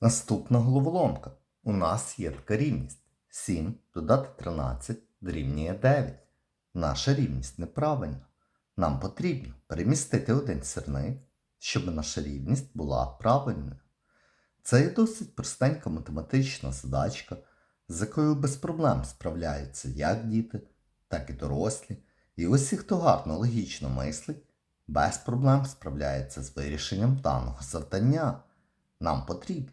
Наступна головоломка. У нас є така рівність. 7 додати 13 дорівнює 9. Наша рівність неправильна. Нам потрібно перемістити один сірник, щоб наша рівність була правильною. Це є досить простенька математична задачка, з якою без проблем справляються як діти, так і дорослі. І усі, хто гарно логічно мислить, без проблем справляється з вирішенням даного завдання. Нам потрібно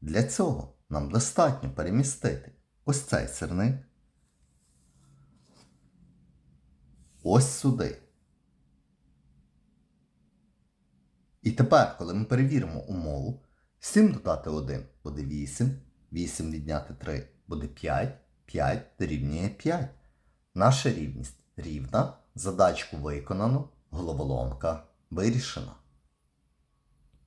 Для цього нам достатньо перемістити ось цей сирник ось сюди. І тепер, коли ми перевіримо умову, 7 додати 1 буде 8, 8 відняти 3 буде 5, 5 дорівнює 5. Наша рівність рівна, задачку виконано, головоломка вирішена.